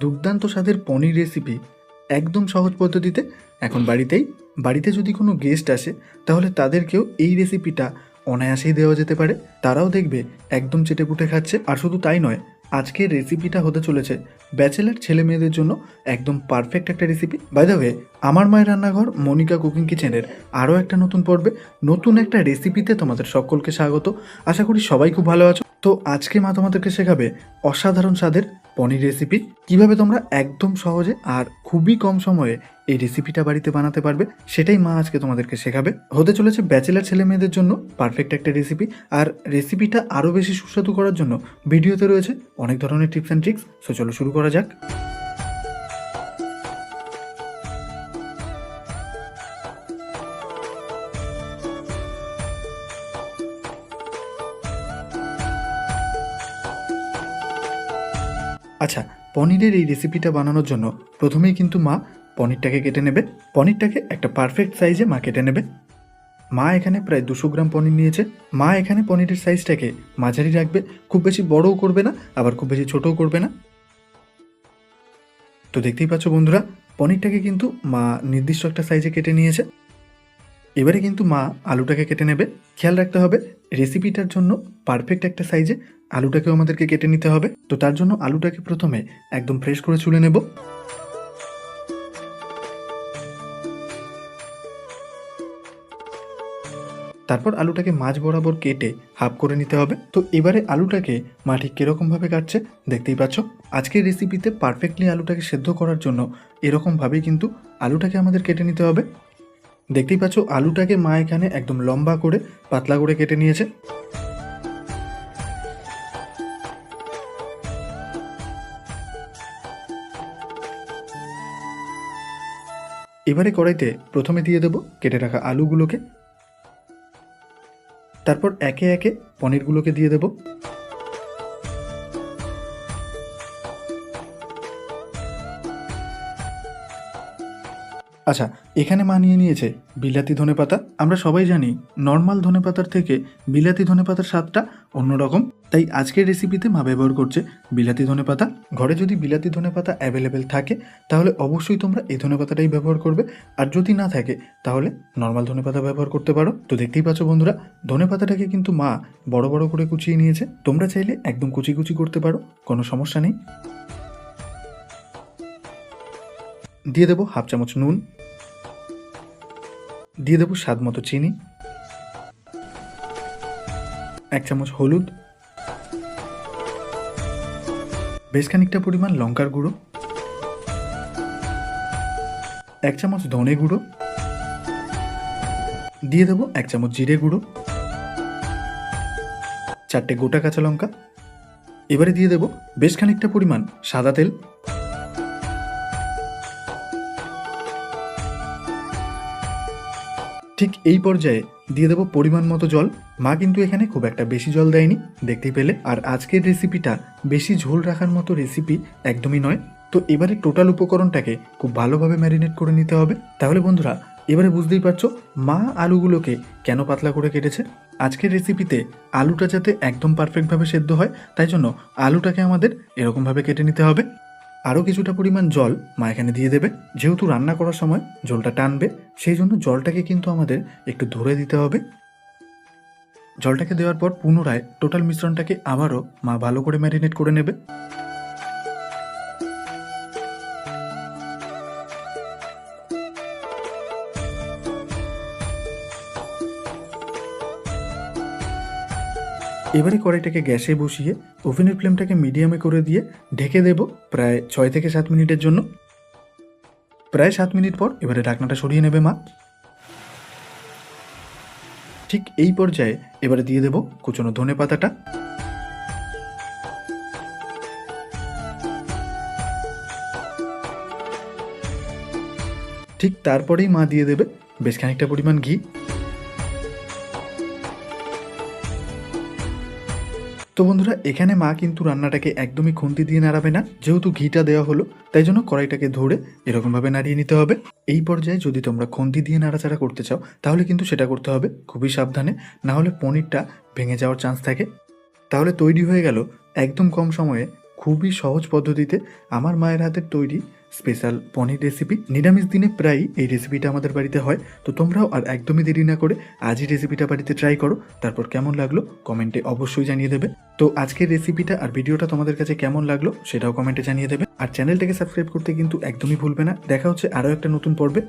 দুর্দান্ত স্বাদের পনির রেসিপি একদম সহজ পদ্ধতিতে এখন বাড়িতেই, বাড়িতে যদি কোনো গেস্ট আসে, তাহলে তাদেরকেও এই রেসিপিটা অনায়াসেই দেওয়া যেতে পারে। তারাও দেখবে একদম চেটেপুটে খাচ্ছে। আর শুধু তাই নয় আজকের রেসিপিটা হতে চলেছে ব্যাচেলার ছেলে মেয়েদের জন্য একদম পারফেক্ট একটা রেসিপি বাই আমার মায়ের রান্নাঘর মনিকা কুকিং কিচেনের আরও একটা নতুন পর্বে, নতুন একটা রেসিপিতে তোমাদের সকলকে স্বাগত। আশা করি সবাই খুব ভালো আছো। তো আজকে মা তোমাদেরকে শেখাবে অসাধারণ স্বাদের পনির রেসিপি কীভাবে তোমরা একদম সহজে আর খুবই কম সময়ে এই রেসিপিটা বাড়িতে বানাতে পারবে, সেটাই মা আজকে তোমাদেরকে শেখাবে। হতে চলেছে ব্যাচেলার ছেলে মেয়েদের জন্য পারফেক্ট একটা রেসিপি আর রেসিপিটা আরও বেশি সুস্বাদু করার জন্য ভিডিওতে রয়েছে অনেক ধরনের টিপস অ্যান্ড ট্রিক্স সো চলো শুরু করা যাক। আচ্ছা পনিরের এই রেসিপিটা বানানোর জন্য প্রথমেই কিন্তু মা পনিরটাকে কেটে নেবে। পনিরটাকে একটা পারফেক্ট সাইজে মা কেটে নেবে। মা এখানে প্রায় দুশো গ্রাম পনির নিয়েছে। মা এখানে পনিরের সাইজটাকে মাঝারি রাখবে। খুব বেশি বড়ও করবে না, আবার খুব বেশি ছোটও করবে না। তো দেখতেই পাচ্ছ বন্ধুরা, পনিরটাকে কিন্তু মা নির্দিষ্ট একটা সাইজে কেটে নিয়েছে। এবারে কিন্তু মা আলুটাকে কেটে নেবে। খেয়াল রাখতে হবে রেসিপিটার জন্য পারফেক্ট একটা সাইজে আলুটাকেও আমাদেরকে কেটে নিতে হবে। তো তার জন্য আলুটাকে প্রথমে একদম ফ্রেশ করে চুলে নেব। তারপর আলুটাকে মাছ বরাবর কেটে হাফ করে নিতে হবে। তো এবারে আলুটাকে মা ঠিক কীরকমভাবে কাটছে দেখতেই পাচ্ছ। আজকের রেসিপিতে পারফেক্টলি আলুটাকে সেদ্ধ করার জন্য এরকমভাবেই কিন্তু আলুটাকে আমাদের কেটে নিতে হবে। দেখতেই পাচ্ছ, আলুটাকে মা এখানে একদম লম্বা করে পাতলা করে কেটে নিয়েছে। এবারে কড়াইতে প্রথমে দিয়ে দেবো কেটে রাখা আলুগুলোকে। তারপর একে একে পনিরগুলোকে দিয়ে দেবো। আচ্ছা এখানে মা নিয়ে নিয়েছে বিলাতি ধনেপাতা। আমরা সবাই জানি নর্মাল ধনেপাতার থেকে বিলাতি ধনেপাতার স্বাদটা অন্যরকম। তাই আজকের রেসিপিতে মা ব্যবহার করছে বিলাতি ধনেপাতা। ঘরে যদি বিলাতি ধনেপাতা অ্যাভেলেবেল থাকে, তাহলে অবশ্যই তোমরা এই ধনেপাতাটাই ব্যবহার করবে। আর যদি না থাকে, তাহলে নর্মাল ধনেপাতা ব্যবহার করতে পারো। তো দেখতেই পাচ্ছ বন্ধুরা, ধনেপাতাটাকে কিন্তু মা বড় বড় করে কুচিয়ে নিয়েছে। তোমরা চাইলে একদম কুচি কুচি করতে পারো, কোনো সমস্যা নেই। দিয়ে দেবো হাফ চামচ নুন। দিয়ে দেবো স্বাদ মতো চিনি। এক চামচ হলুদ। বেশ খানিকটা পরিমাণ লঙ্কার গুঁড়ো। এক চামচ ধনে গুঁড়ো। দিয়ে দেবো এক চামচ জিরে গুঁড়ো। চারটে গোটা কাঁচা লঙ্কা। এবারে দিয়ে দেবো বেশ খানিকটা পরিমাণ সাদা তেল। ঠিক এই পর্যায়ে দিয়ে দেবো পরিমাণ মতো জল। মা কিন্তু এখানে খুব একটা বেশি জল দেয়নি, দেখতেই পেলে। আর আজকের রেসিপিটা বেশি ঝোল রাখার মতো রেসিপি একদমই নয়। তো এবারে টোটাল উপকরণটাকে খুব ভালোভাবে ম্যারিনেট করে নিতে হবে। তাহলে বন্ধুরা, এবারে বুঝতেই পারছ মা আলুগুলোকে কেন পাতলা করে কেটেছে? আজকের রেসিপিতে আলুটা যাতে একদম পারফেক্টভাবে সেদ্ধ হয়, তাই জন্য আলুটাকে আমাদের এরকমভাবে কেটে নিতে হবে। আরও কিছুটা পরিমাণ জল মা এখানে দিয়ে দেবে। যেহেতু রান্না করার সময় জলটা টানবে, সেই জন্য জলটাকে কিন্তু আমাদের একটু ধরে দিতে হবে। জলটাকে দেওয়ার পর পুনরায় টোটাল মিশ্রণটাকে আবারও মা ভালো করে ম্যারিনেট করে নেবে। এবারে কড়াইটাকে গ্যাসে বসিয়ে ওভেনের ফ্লেমটাকে মিডিয়ামে করে দিয়ে ঢেকে দেব প্রায় ছয় থেকে সাত মিনিটের জন্য। প্রায় সাত মিনিট পর এবারে ঢাকনাটা সরিয়ে নেবে মা। ঠিক এই পর্যায়ে এবারে দিয়ে দেব কুচনো ধনে পাতাটা। ঠিক তারপরেই মা দিয়ে দেবে বেশ খানিকটা পরিমাণ ঘি। তো বন্ধুরা, এখানে মা কিন্তু রান্নাটাকে একদমই খুন্তি দিয়ে নাড়াবে না। যেহেতু ঘিটা দেওয়া হলো, তাই জন্য কড়াইটাকে ধরে এরকমভাবে নাড়িয়ে নিতে হবে। এই পর্যায়ে যদি তোমরা খুন্তি দিয়ে নাড়াচাড়া করতে চাও, তাহলে কিন্তু সেটা করতে হবে খুবই সাবধানে। না হলে পনিরটা ভেঙে যাওয়ার চান্স থাকে। তাহলে তৈরি হয়ে গেল একদম কম সময়ে খুবই সহজ পদ্ধতিতে আমার মায়ের হাতের তৈরি স্পেশাল পনির রেসিপি নিরামিষ দিনে প্রায়ই এই রেসিপিটা আমাদের বাড়িতে হয়। তো তোমরাও আর একদমই দেরি না করে আজই রেসিপিটা বাড়িতে ট্রাই করো। তারপর কেমন লাগল কমেন্টে অবশ্যই জানিয়ে দেবে। তো আজকের রেসিপিটা আর ভিডিওটা তোমাদের কাছে কেমন লাগল সেটাও কমেন্টে জানিয়ে দেবে। আর চ্যানেলটাকে সাবস্ক্রাইব করতে কিন্তু একদমই ভুলবে না। দেখা হচ্ছে আরও একটা নতুন পর্বে।